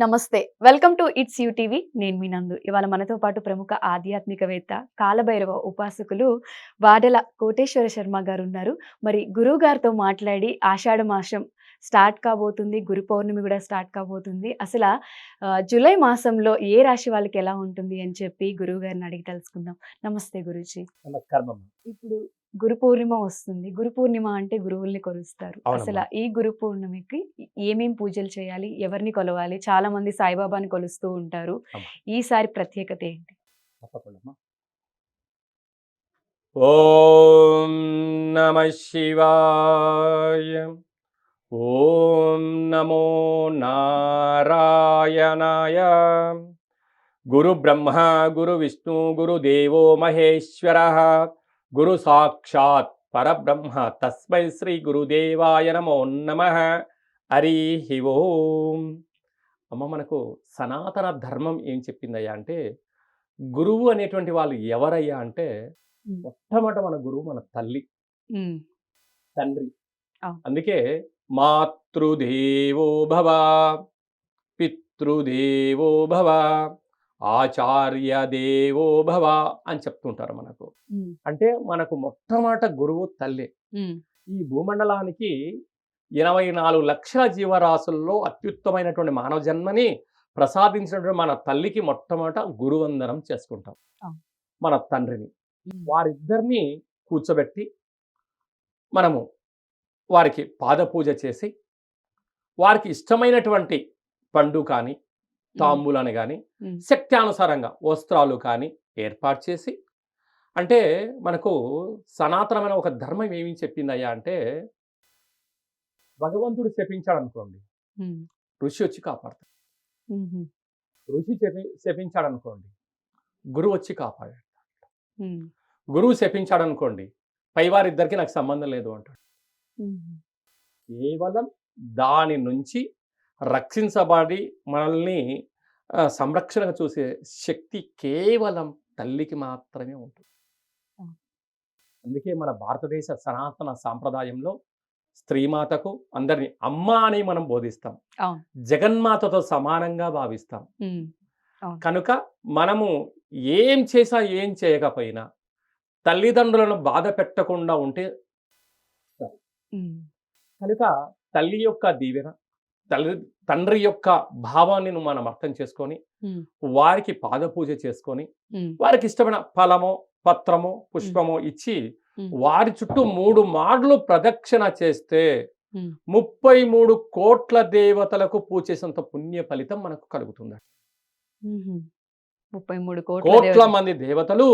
Namaste. Welcome to it's U TV. నేను మీ నందు. ఇవాళ మనతో పాటు ప్రముఖ ఆధ్యాత్మికవేత్త కాలభైరవ ఉపాసకులు వాడల కోటేశ్వర శర్మ గారు ఉన్నారు మరి గురువు గారితో మాట్లాడి ఆషాఢ మాసం స్టార్ట్ కాబోతుంది. గురు పౌర్ణమి కూడా స్టార్ట్ కాబోతుంది. అసలు జూలై మాసంలో ఏ రాశి వాళ్ళకి ఎలా ఉంటుంది అని చెప్పి గురువు గారిని అడిగి తెలుసుకుందాం. నమస్తే గురుజీ. నమస్కారం ఇప్పుడు గురు పూర్ణిమ వస్తుంది. గురు పూర్ణిమ అంటే గురువుల్ని కొలుస్తారు. అసలు ఈ గురు పూర్ణిమకి ఏమేం పూజలు చేయాలి? ఎవరిని కొలవాలి? చాలా మంది సాయిబాబాని కొలుస్తూ ఉంటారు. ఈసారి ప్రత్యేకత ఏంటి. ఓం నమ శివాయ. ఓం నమో నారాయణాయ. గురు బ్రహ్మ గురు విష్ణు గురు దేవో మహేశ్వర. గురు సాక్షాత్ పరబ్రహ్మ తస్మై శ్రీ గురుదేవాయ నమో నమ. హరి ఓం. అమ్మ మనకు సనాతన ధర్మం ఏం చెప్పిందయ్యా అంటే గురువు అనేటువంటి వాళ్ళు ఎవరయ్యా అంటే. మొట్టమొదట మన గురువు మన తల్లి. తండ్రి. అందుకే మాతృదేవో భవ పితృదేవో భవ. ఆచార్య దేవో భవ అని చెప్తుంటారు మనకు. అంటే మనకు మొట్టమొదట గురువు తల్లి. ఈ భూమండలానికి ఎనభై నాలుగు లక్షల జీవరాశుల్లో అత్యుత్తమైనటువంటి మానవ జన్మని ప్రసాదించినటువంటి మన తల్లికి మొట్టమొదట గురువందనం చేసుకుంటాం. మన తండ్రిని. వారిద్దరిని కూర్చోబెట్టి మనము వారికి పాదపూజ చేసి వారికి ఇష్టమైనటువంటి పండు కానీ తాంబూలని కానీ శక్త్యానుసారంగా వస్త్రాలు కానీ ఏర్పాటు చేసి అంటే మనకు సనాతనమైన ఒక ధర్మం ఏమి చెప్పిందయ్యా అంటే భగవంతుడు శపించాడు అనుకోండి ఋషి వచ్చి కాపాడతాడు. ఋషి శపి శపించాడు అనుకోండి గురువు వచ్చి కాపాడాడు. గురువు శపించాడు అనుకోండి పైవారిద్దరికి నాకు సంబంధం లేదు అంటాడు. కేవలం దాని నుంచి రక్షించబడి మనల్ని సంరక్షణగా చూసే శక్తి కేవలం తల్లికి మాత్రమే ఉంటుంది. అందుకే మన భారతదేశ సనాతన సాంప్రదాయంలో స్త్రీమాతకు అందరిని అమ్మ అని మనం బోధిస్తాం. జగన్మాతతో సమానంగా భావిస్తాం. కనుక మనము ఏం చేసా ఏం చేయకపోయినా తల్లిదండ్రులను బాధ పెట్టకుండా ఉంటే కనుక తల్లి యొక్క దీవెన తల్లి తండ్రి యొక్క భావాన్ని మనం అర్థం చేసుకొని వారికి పాదపూజ చేసుకొని వారికి ఇష్టమైన ఫలమో పత్రమో పుష్పమో ఇచ్చి. వారి చుట్టూ మూడు మార్లు ప్రదక్షిణ చేస్తే. ముప్పై మూడు కోట్ల దేవతలకు పూజ చేసినంత పుణ్య ఫలితం మనకు కలుగుతుంది ముప్పై మూడు కోట్ల. మంది దేవతలు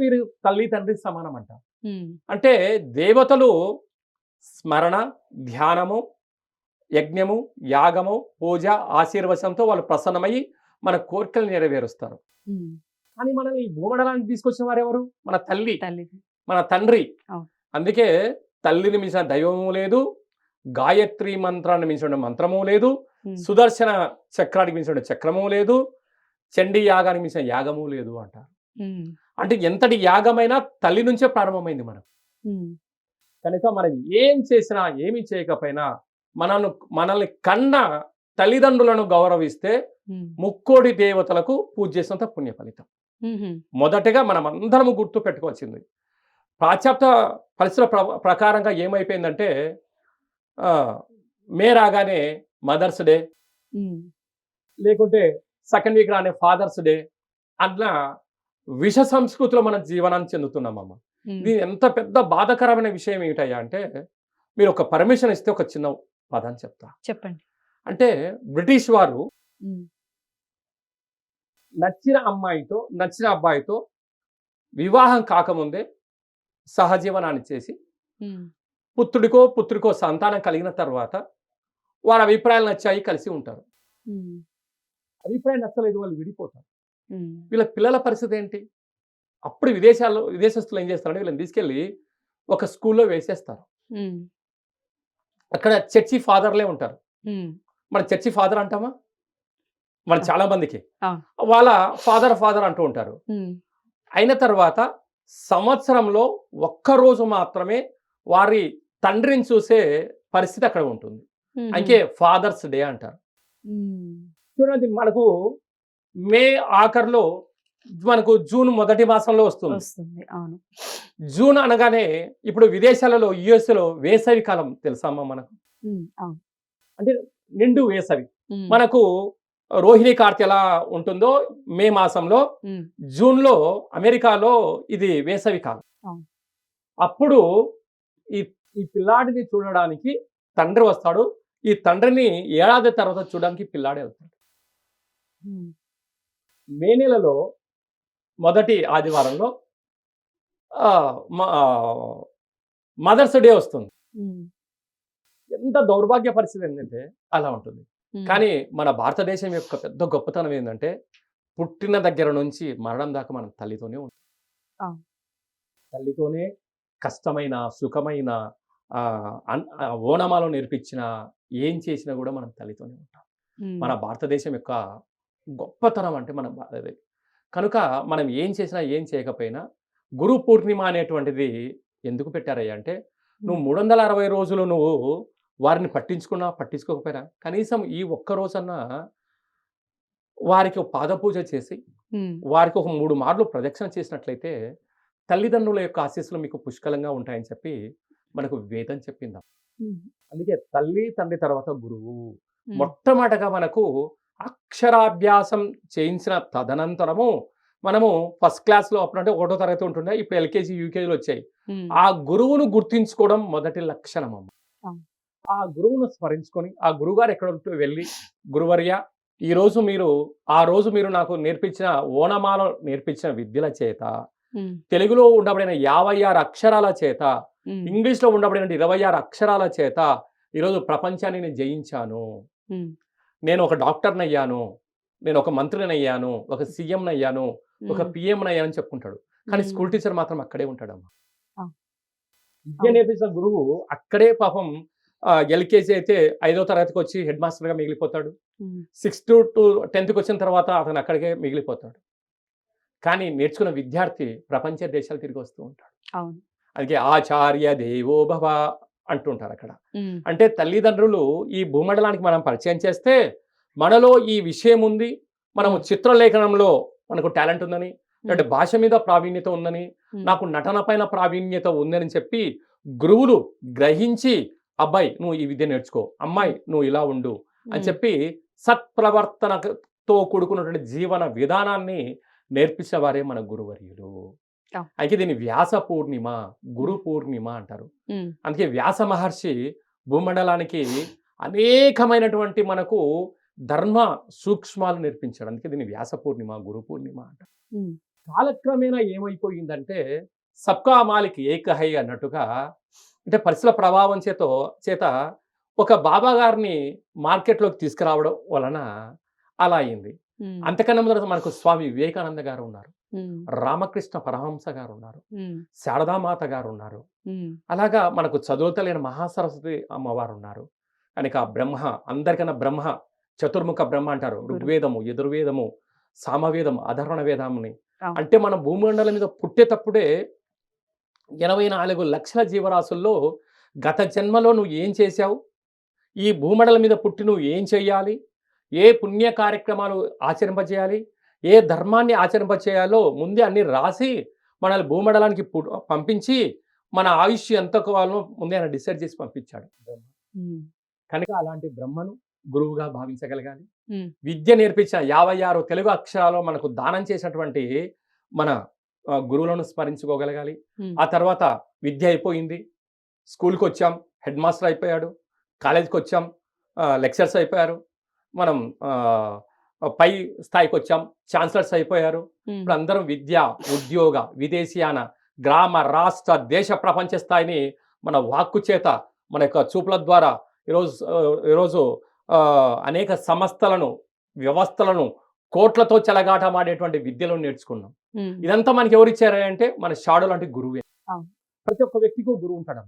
వీరు తల్లి తండ్రి సమానం అంట అంటే దేవతలు స్మరణ ధ్యానము యజ్ఞము యాగము పూజ ఆశీర్వచనంతో వాళ్ళు ప్రసన్నమయ్యి మన కోరికలు నెరవేరుస్తారు. కానీ మనల్ని ఈ భూమండలానికి తీసుకొచ్చిన వారు ఎవరు? మన తల్లి. తల్లి. మన తండ్రి. అందుకే తల్లిని మించిన దైవము లేదు గాయత్రి మంత్రాన్ని మించిన మంత్రము లేదు సుదర్శన చక్రానికి మించిన చక్రము లేదు చండీ యాగానికి మించిన యాగము లేదు అంటారు. ఉమ్, అంటే ఎంతటి యాగమైనా తల్లి నుంచే ప్రారంభమైంది మనం కనుక మనం ఏం చేసినా ఏమి చేయకపోయినా మనను మనల్ని కన్న తల్లిదండ్రులను గౌరవిస్తే ముక్కోడి దేవతలకు పూజ చేసినంత పుణ్య ఫలితం. మొదటగా మనం అందరము గుర్తు పెట్టుకోవాల్సింది. పాశ్చాత్య పరిస్థితుల ప్ర- ప్రకారంగా ఏమైపోయిందంటే మే రాగానే మదర్స్ డే. లేకుంటే సెకండ్ వీక్ రానే ఫాదర్స్ డే అట్లా విష సంస్కృతిలో మనం జీవనాన్ని చెందుతున్నామమ్మ ఇది ఎంత పెద్ద బాధకరమైన విషయం ఏమిటయ్యా అంటే మీరు ఒక పర్మిషన్ ఇస్తే ఒక చిన్న పదం చెప్తా. చెప్పండి. అంటే బ్రిటిష్ వారు నచ్చిన అమ్మాయితో నచ్చిన అబ్బాయితో వివాహం కాకముందే సహజీవనాన్ని చేసి పుత్రుడికో పుత్రికో సంతానం కలిగిన తర్వాత వారి అభిప్రాయాలు నచ్చాయి కలిసి ఉంటారు. అభిప్రాయం నచ్చలేదు వాళ్ళు విడిపోతారు. వీళ్ళ పిల్లల పరిస్థితి ఏంటి? అప్పుడు విదేశాల్లో విదేశస్తులు ఏం చేస్తారంటే వీళ్ళని తీసుకెళ్ళి ఒక స్కూల్లో వేసేస్తారు. అక్కడ చర్చి ఫాదర్లే ఉంటారు. మన చర్చి ఫాదర్ అంటామా? మన చాలా మందికి. వాళ్ళ ఫాదర్ ఫాదర్ అంటూ ఉంటారు. అయిన తర్వాత సంవత్సరంలో ఒక్కరోజు మాత్రమే వారి తండ్రిని చూసే పరిస్థితి అక్కడ ఉంటుంది. అందుకే ఫాదర్స్ డే అంటారు. చూడండి మనకు మే ఆఖరిలో మనకు జూన్ మొదటి మాసంలో వస్తుంది. వస్తుంది. అవును. జూన్ అనగానే ఇప్పుడు విదేశాలలో లో వేసవి కాలం తెలుసా అమ్మా మనకు? అవును. నిండు వేసవి. మనకు రోహిణి కార్తె ఎలా ఉంటుందో మే మాసంలో ఉమ్, జూన్లో అమెరికాలో ఇది వేసవి కాలం. అప్పుడు ఈ ఈ పిల్లాడిని చూడడానికి తండ్రి వస్తాడు. ఈ తండ్రిని ఏడాది తర్వాత చూడడానికి పిల్లాడే వెళ్తాడు మే నెలలో మొదటి ఆదివారంలో మదర్స్ డే వస్తుంది. ఎంత దౌర్భాగ్య పరిస్థితి ఏంటంటే అలా ఉంటుంది. కానీ మన భారతదేశం యొక్క పెద్ద గొప్పతనం ఏంటంటే పుట్టిన దగ్గర నుంచి మరణం దాకా మనం తల్లితోనే ఉంటాం. తల్లితోనే కష్టమైన సుఖమైన ఓనమాలో నేర్పించిన ఏం చేసినా కూడా మనం తల్లితోనే ఉంటాం. మన భారతదేశం యొక్క గొప్పతనం అంటే మన కనుక మనం ఏం చేసినా ఏం చేయకపోయినా గురు పూర్ణిమ అనేటువంటిది ఎందుకు పెట్టారయ్యా అంటే నువ్వు మూడు వందల అరవై రోజులు నువ్వు వారిని పట్టించుకున్నా పట్టించుకోకపోయినా కనీసం ఈ ఒక్క రోజన్నా వారికి ఒక పాదపూజ చేసి వారికి ఒక మూడు మార్లు ప్రదక్షిణ చేసినట్లయితే తల్లిదండ్రుల యొక్క ఆశీస్సులు మీకు పుష్కలంగా ఉంటాయని చెప్పి మనకు వేదం చెప్పింది. అందుకే తల్లి తండ్రి తర్వాత గురువు మొట్టమొదటగా మనకు అక్షరాభ్యాసం చేయించిన తదనంతరము మనము ఫస్ట్ క్లాస్లో అప్పుడంటే ఒకటో తరగతి ఉంటుండే ఇప్పుడు ఎల్కేజీ యూకేజీలు వచ్చాయి. ఆ గురువును గుర్తించుకోవడం మొదటి లక్షణం అమ్మ. ఆ గురువును స్మరించుకొని ఆ గురువుగారు ఎక్కడ ఉంటూ వెళ్ళి గురువర్య ఈ రోజు మీరు ఆ రోజు మీరు నాకు నేర్పించిన ఓనమాల నేర్పించిన విద్యల చేత తెలుగులో ఉండబడిన యాభై ఆరు అక్షరాల చేత ఇంగ్లీష్లో ఉండబడిన ఇరవై ఆరు అక్షరాల చేత ఈరోజు ప్రపంచాన్ని నేను జయించాను. నేను ఒక డాక్టర్ని అయ్యాను నేను ఒక మంత్రిని అయ్యాను ఒక సీఎంని అయ్యాను ఒక పిఎంని అయ్యాను అని చెప్పుకుంటాడు కానీ స్కూల్ టీచర్ మాత్రం అక్కడే ఉంటాడమ్మా. విద్య నేర్పించిన గురువు అక్కడే పాపం ఎల్కేజీ అయితే ఐదో తరగతికి వచ్చి హెడ్ మాస్టర్గా మిగిలిపోతాడు. సిక్స్త్ టు టెన్త్కి వచ్చిన తర్వాత అతను అక్కడికే మిగిలిపోతాడు. కానీ నేర్చుకున్న విద్యార్థి ప్రపంచ దేశాలు తిరిగి వస్తూ ఉంటాడు. అందుకే ఆచార్య దేవో భవ అంటుంటారు అక్కడ అంటే తల్లిదండ్రులు ఈ భూమండలానికి మనం పరిచయం చేస్తే మనలో ఈ విషయం ఉంది మనము చిత్రలేఖనంలో మనకు టాలెంట్ ఉందని అంటే భాష మీద ప్రావీణ్యత ఉందని నాకు నటన పైన ప్రావీణ్యత ఉందని చెప్పి గురువులు గ్రహించి అబ్బాయి నువ్వు ఈ విద్య నేర్చుకో అమ్మాయి నువ్వు ఇలా ఉండు అని చెప్పి సత్ప్రవర్తనతో కూడుకున్నటువంటి జీవన విధానాన్ని నేర్పించిన వారే మన గురువర్యులు. అయితే దీన్ని వ్యాస పూర్ణిమ గురు పూర్ణిమ అంటారు. అందుకే వ్యాస మహర్షి భూమండలానికి అనేకమైనటువంటి మనకు ధర్మ సూక్ష్మాలు నేర్పించాడు. అందుకే దీన్ని వ్యాస పూర్ణిమ గురు పూర్ణిమ అంటారు. కాలక్రమేణా ఏమైపోయిందంటే సబ్కా మాలిక్ ఏకహై అన్నట్టుగా అంటే పరిస్థితుల ప్రభావం చేత చేత ఒక బాబా గారిని మార్కెట్లోకి తీసుకురావడం వలన అలా అయింది. అంతకన్నా ముందర మనకు స్వామి వివేకానంద గారు ఉన్నారు. రామకృష్ణ పరహంస గారు ఉన్నారు శారదామాత గారు ఉన్నారు అలాగా మనకు చదువుతలేని మహాసరస్వతి అమ్మవారు ఉన్నారు కనుక బ్రహ్మ అందరికన్నా బ్రహ్మ చతుర్ముఖ బ్రహ్మ అంటారు. ఋగ్వేదము యజుర్వేదము సామవేదము అధర్వణ వేదముని. అంటే మన భూమండలం మీద పుట్టేటప్పుడే ఎనభై నాలుగు లక్షల జీవరాశుల్లో గత జన్మలో నువ్వు ఏం చేశావు? ఈ భూమండలం మీద పుట్టి నువ్వు ఏం చెయ్యాలి? ఏ పుణ్య కార్యక్రమాలు ఆచరింపజేయాలి? ఏ ధర్మాన్ని ఆచరింపచేయాలో ముందే అన్ని రాసి మనల్ని భూమండలానికి పంపించి మన ఆయుష్ ఎంత కావాలో ముందే ఆయన డిసైడ్ చేసి పంపించాడు. కనుక అలాంటి బ్రహ్మను గురువుగా భావించగలగాలి. విద్య నేర్పించిన యాభై ఆరు తెలుగు అక్షరాలు మనకు దానం చేసినటువంటి మన గురువులను స్మరించుకోగలగాలి. ఆ తర్వాత విద్య అయిపోయింది. స్కూల్కి వచ్చాం. హెడ్ మాస్టర్ అయిపోయాడు. కాలేజీకి వచ్చాం. లెక్చర్స్ అయిపోయారు. మనం పై స్థాయికి వచ్చాం ఛాన్సలర్స్ అయిపోయారు. ఇప్పుడు అందరం విద్య ఉద్యోగ విదేశీయాన గ్రామ రాష్ట్ర దేశ ప్రపంచ స్థాయిని మన వాక్కు చేత మన యొక్క చూపుల ద్వారా ఈరోజు ఈరోజు అనేక సంస్థలను వ్యవస్థలను కోట్లతో చెలగాటమాడేటువంటి విద్యలను నేర్చుకున్నాం. ఇదంతా మనకి ఎవరు అంటే మన షాడో లాంటి గురువే. ప్రతి ఒక్క వ్యక్తికి గురువు ఉంటాడు.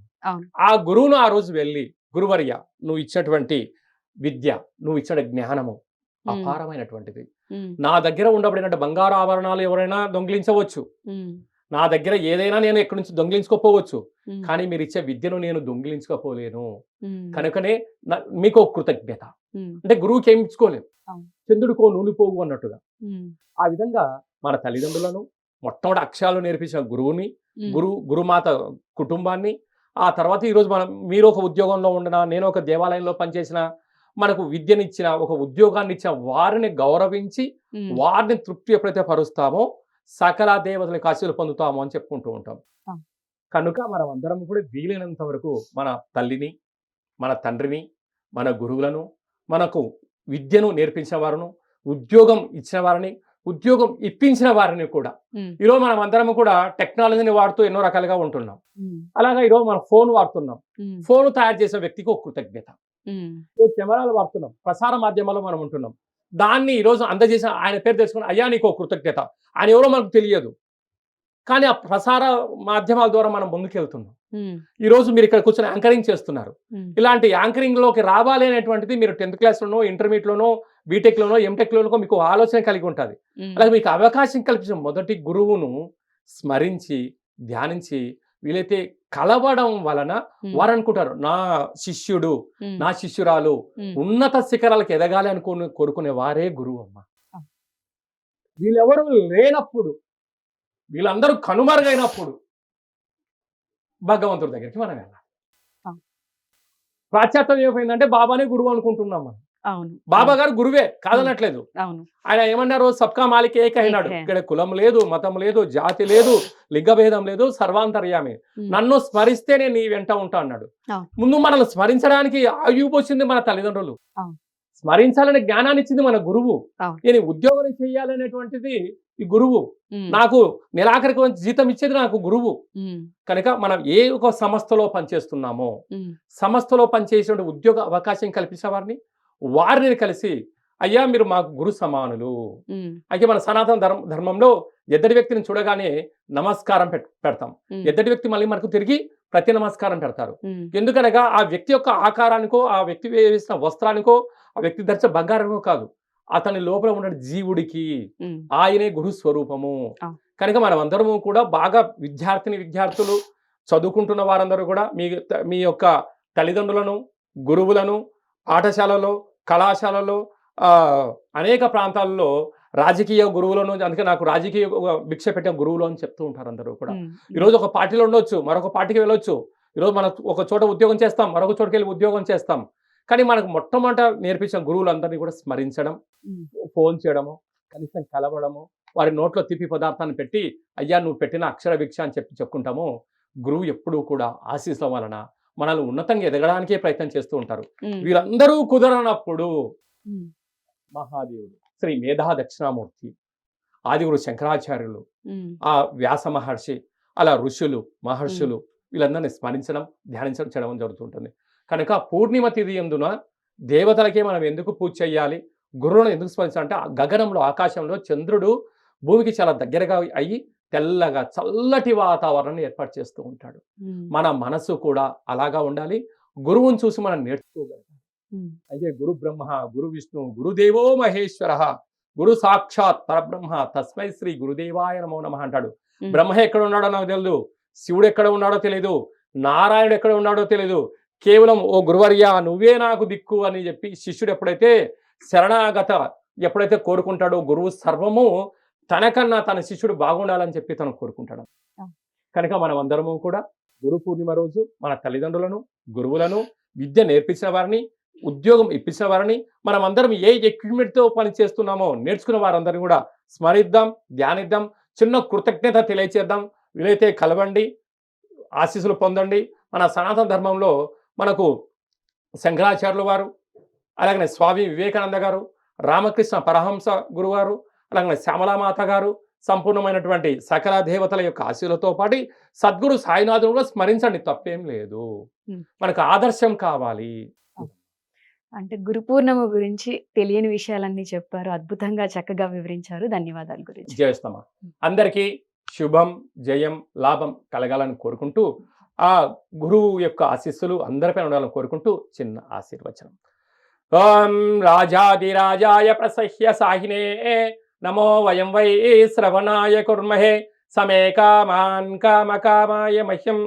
ఆ గురువును ఆ రోజు వెళ్ళి గురువర్య నువ్వు ఇచ్చినటువంటి విద్య నువ్వు ఇచ్చిన జ్ఞానము అపారమైనటువంటిది. నా దగ్గర ఉండబడినట్టు బంగారు ఆభరణాలు ఎవరైనా దొంగిలించవచ్చు. నా దగ్గర ఏదైనా నేను ఎక్కడి నుంచి దొంగిలించుకోపోవచ్చు. కానీ మీరు ఇచ్చే విద్యను నేను దొంగిలించుకోపోలేను. కనుకనే మీకు కృతజ్ఞత. అంటే గురువుకి ఏమి ఇచ్చుకోలేము. చంద్రుడికో నూలిపోగు అన్నట్టుగా. ఆ విధంగా మన తల్లిదండ్రులను మొట్టమొదటి అక్షరాలు నేర్పించిన గురువుని గురు గురుమాత కుటుంబాన్ని ఆ తర్వాత ఈరోజు మనం మీరు ఒక ఉద్యోగంలో ఉండిన నేను ఒక దేవాలయంలో పనిచేసిన మనకు విద్యనిచ్చిన ఒక ఉద్యోగాన్ని ఇచ్చిన వారిని గౌరవించి వారిని తృప్తి ఎప్పుడైతే పరుస్తామో సకల దేవతలకు ఆశీలు పొందుతాము అని చెప్పుకుంటూ ఉంటాం. కనుక మనం అందరం కూడా వీలైనంత వరకు మన తల్లిని మన తండ్రిని మన గురువులను మనకు విద్యను నేర్పించిన వారును ఉద్యోగం ఇచ్చిన వారిని ఉద్యోగం ఇప్పించిన వారిని కూడా ఈరోజు మనం అందరం కూడా టెక్నాలజీని వాడుతూ ఎన్నో రకాలుగా ఉంటున్నాం. అలాగా ఈరోజు మనం ఫోన్ వాడుతున్నాం. ఫోన్ తయారు చేసిన వ్యక్తికి ఒక కృతజ్ఞత. కెమెరాలు వాడుతున్నాం. ప్రసార మాధ్యమాల్లో మనం ఉంటున్నాం. దాన్ని ఈరోజు అందజేసిన ఆయన పేరు తెలుసుకుని అయ్యా నీకు కృతజ్ఞత. ఆయన ఎవరో మనకు తెలియదు. కానీ ఆ ప్రసార మాధ్యమాల ద్వారా మనం ముందుకెళ్తున్నాం. ఉమ్, ఈరోజు మీరు ఇక్కడ కూర్చొని యాంకరింగ్ చేస్తున్నారు. ఇలాంటి యాంకరింగ్లోకి రావాలి అనేటువంటిది మీరు టెన్త్ క్లాస్లోనో ఇంటర్మీడియట్లోనో బీటెక్లోనో ఎంటెక్లోనో మీకు ఆలోచన కలిగి ఉంటుంది. అలాగే మీకు అవకాశం కల్పించిన మొదటి గురువును స్మరించి ధ్యానించి వీలైతే కలవడం వలన వారు అనుకుంటారు నా శిష్యుడు నా శిష్యురాలు ఉన్నత శిఖరాలకు ఎదగాలి అనుకుని కోరుకునే వారే గురువు అమ్మ. వీళ్ళెవరు లేనప్పుడు వీళ్ళందరూ కనుమరుగైనప్పుడు భగవంతుడి దగ్గరికి మనం వెళ్ళాలి. పాశ్చాత్యం ఏమైందంటే బాబానే గురువు అనుకుంటున్నాం మనం. బాబా గారు గురువే కాదనట్లేదు. అవును. ఆయన ఏమన్నారు? సబ్కా మాలిక్ ఏక అయినాడు. ఇక్కడ కులం లేదు మతం లేదు జాతి లేదు లింగభేదం లేదు సర్వాంతర్యామి. నన్ను స్మరిస్తే నేను నీ వెంట ఉంటా అన్నాడు. ముందు మనల్ని స్మరించడానికి వచ్చింది మన తల్లిదండ్రులు. స్మరించాలనే జ్ఞానాన్ని ఇచ్చింది మన గురువు. నేను ఉద్యోగం చేయాలనేటువంటిది ఈ గురువు. నాకు నెలాఖరికి జీతం ఇచ్చేది నాకు గురువు. కనుక మనం ఏ ఒక సంస్థలో పనిచేస్తున్నామో సంస్థలో పనిచేసే ఉద్యోగ అవకాశం కల్పించిన వారిని కలిసి అయ్యా మీరు మాకు గురు సమానులు. అయితే మన సనాతన ధర్మ ధర్మంలో ఎద్దడి వ్యక్తిని చూడగానే నమస్కారం పెడతాం. ఉమ్, ఎద్దడి వ్యక్తి మళ్ళీ మనకు తిరిగి ప్రతి నమస్కారం పెడతారు. ఎందుకనగా ఆ వ్యక్తి యొక్క ఆకారానికో ఆ వ్యక్తి వేసిన వస్త్రానికో ఆ వ్యక్తి ధరించే బంగారమో కాదు. అతని లోపల ఉన్న జీవుడికి ఆయనే గురు స్వరూపము. కనుక మనం అందరము కూడా బాగా విద్యార్థిని విద్యార్థులు చదువుకుంటున్న వారందరూ కూడా మీ మీ యొక్క తల్లిదండ్రులను గురువులను పాఠశాలలో కళాశాలలో అనేక ప్రాంతాల్లో రాజకీయ గురువులను అందుకే నాకు రాజకీయ భిక్ష పెట్టే గురువులు అని చెప్తూ ఉంటారు అందరూ కూడా. ఈరోజు ఒక పార్టీలో ఉండొచ్చు మరొక పార్టీకి వెళ్ళొచ్చు. ఈరోజు మనం ఒక చోట ఉద్యోగం చేస్తాం మరొక చోటుకి వెళ్ళి ఉద్యోగం చేస్తాం. కానీ మనకు మొట్టమొదట నేర్పించిన గురువులందరినీ కూడా స్మరించడం ఫోన్ చేయడము కనీసం కలవడము వారి నోట్లో తిప్పి పదార్థాన్ని పెట్టి అయ్యా నువ్వు పెట్టిన అక్షర భిక్ష అని చెప్పి చెప్పుకుంటాము. గురువు ఎప్పుడూ కూడా ఆశీస్సుల వలన మనల్ని ఉన్నతంగా ఎదగడానికే ప్రయత్నం చేస్తూ ఉంటారు. వీరందరూ కుదరనప్పుడు మహాదేవుడు శ్రీ మేధా దక్షిణామూర్తి ఆదిగురు శంకరాచార్యులు ఆ వ్యాస మహర్షి అలా ఋషులు మహర్షులు వీళ్ళందరినీ స్మరించడం ధ్యానించడం చేయడం జరుగుతుంటుంది. కనుక పూర్ణిమ తిథి ఎందున దేవతలకే మనం ఎందుకు పూజ చేయాలి? గురువులను ఎందుకు స్మరించాలంటే ఆ గగనంలో ఆకాశంలో చంద్రుడు భూమికి చాలా దగ్గరగా అయ్యి తెల్లగా చల్లటి వాతావరణాన్ని ఏర్పాటు చేస్తూ ఉంటాడు. మన మనసు కూడా అలాగా ఉండాలి. గురువుని చూసి మనం నేర్చుకోగలం అయితే గురు బ్రహ్మ గురు విష్ణు గురుదేవో మహేశ్వర గురు సాక్షాత్ పరబ్రహ్మ తస్మై శ్రీ గురుదేవాయ నమో నమ అంటాడు. బ్రహ్మ ఎక్కడ ఉన్నాడో నాకు తెలియదు శివుడు ఎక్కడ ఉన్నాడో తెలియదు నారాయణుడు ఎక్కడ ఉన్నాడో తెలియదు కేవలం ఓ గురువర్య నువ్వే నాకు దిక్కు అని చెప్పి శిష్యుడు ఎప్పుడైతే శరణాగత ఎప్పుడైతే కోరుకుంటాడో గురువు సర్వము తనకన్నా తన శిష్యుడు బాగుండాలని చెప్పి తను కోరుకుంటాడు. కనుక మనం అందరము కూడా గురు పూర్ణిమ రోజు మన తల్లిదండ్రులను గురువులను విద్య నేర్పించిన వారిని ఉద్యోగం ఇప్పించిన వారిని మనం అందరం ఏ ఎక్విప్మెంట్తో పని చేస్తున్నామో నేర్చుకున్న వారందరినీ కూడా స్మరిద్దాం ధ్యానిద్దాం చిన్న కృతజ్ఞత తెలియచేద్దాం. వీలైతే కలవండి ఆశీస్సులు పొందండి. మన సనాతన ధర్మంలో మనకు శంకరాచార్యుల వారు అలాగనే స్వామి వివేకానంద గారు రామకృష్ణ పరహంస గురువారు అలాగనే శ్యామలామాత గారు సంపూర్ణమైనటువంటి సకల దేవతల యొక్క ఆశీలతో పాటు సద్గురు సాయినాథుని కూడా స్మరించండి తప్పేం లేదు. మనకు ఆదర్శం కావాలి. అంటే గురు పూర్ణిమ గురించి తెలియని విషయాలన్నీ చెప్పారు అద్భుతంగా చక్కగా వివరించారు. ధన్యవాదాలు గురించి జయస్తమా అందరికీ శుభం జయం లాభం కలగాలని కోరుకుంటూ ఆ గురువు యొక్క ఆశీస్సులు అందరిపైన ఉండాలని కోరుకుంటూ చిన్న ఆశీర్వచనం. ఓం రాజాదిరాజాయ ప్రసహ్య సాహినే నమో వయం వై శ్రవణాయ కుర్మహే సమే కామాన్ కామ కామాయ మహ్యం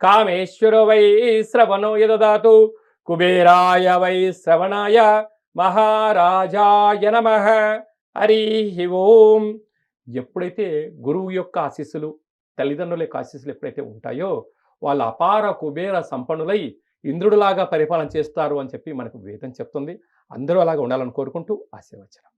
కామేశ్వర వై శ్రవణో యదదాతు. కుబేరాయ వై శ్రవణాయ మహారాజాయ నమ. హరి ఓం. ఎప్పుడైతే గురువు యొక్క ఆశీస్సులు తల్లిదండ్రుల యొక్క ఆశీస్సులు ఎప్పుడైతే ఉంటాయో వాళ్ళ అపార కుబేర సంపన్నులై ఇంద్రుడిలాగా పరిపాలన చేస్తారు అని చెప్పి మనకు వేదం చెప్తుంది. అందరూ అలాగా ఉండాలని కోరుకుంటూ ఆశీర్వచనం.